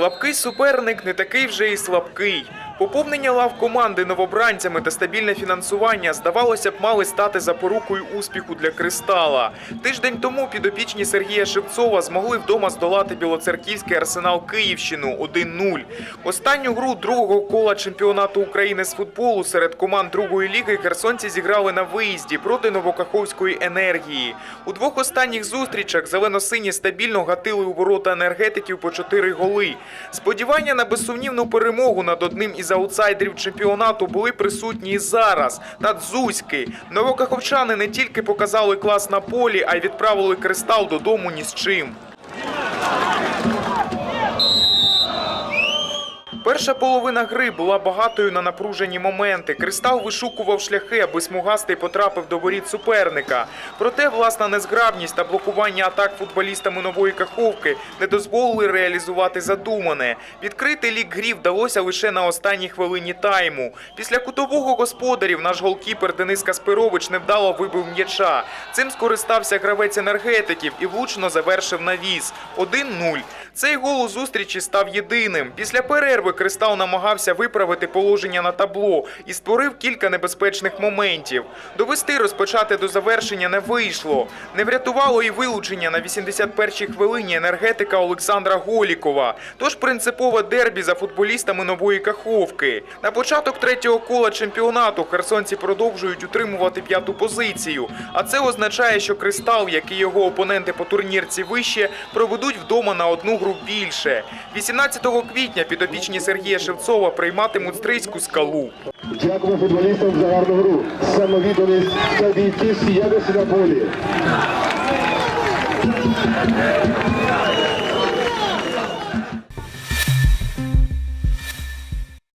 Слабкий суперник не такий вже і слабкий. Поповнення лав команди новобранцями та стабільне фінансування, здавалося б, мали стати запорукою успіху для кристала. Тиждень тому підопічні Сергія Шевцова змогли вдома здолати білоцерківський арсенал Київщину 1-0. Останню гру другого кола чемпіонату України з футболу серед команд другої ліги херсонці зіграли на виїзді проти Новокаховської енергії. У двох останніх зустрічах зелено-сині стабільно гатили у ворота енергетиків по чотири голи. Сподівання на безсумнівну перемогу над одним із аутсайдерів чемпіонату були присутні і зараз. Та дзузьки Новокаховчани не тільки показали клас на полі, а й відправили кристал додому ні з чим. Перша половина гри була багатою на напружені моменти. Кристал вишукував шляхи, аби смугастий потрапив до воріт суперника. Проте власна незграбність та блокування атак футболістами нової каховки не дозволили реалізувати задумане. Відкрити лік грі вдалося лише на останній хвилині тайму. Після кутового господарів наш голкіпер Денис Каспирович невдало вибив м'яча. Цим скористався гравець енергетиків і влучно завершив навіс 1-0. Цей гол у зустрічі став єдиним. Після перерви Кристал намагався виправити положення на табло і створив кілька небезпечних моментів. Довести розпочати до завершення не вийшло. Не врятувало і вилучення на 81-й хвилині енергетика Олександра Голікова. Тож принципове дербі за футболістами нової каховки. На початок третього кола чемпіонату херсонці продовжують утримувати п'яту позицію. А це означає, що Кристал, як і його опоненти по турнірці вище, проведуть вдома на одну гру більше. 18 квітня підопічні Сергія Шевцова прийматимуть стрийську скалу. Дякуємо футболістам за гарну гру, самовідданість та бійці сіяли на полі.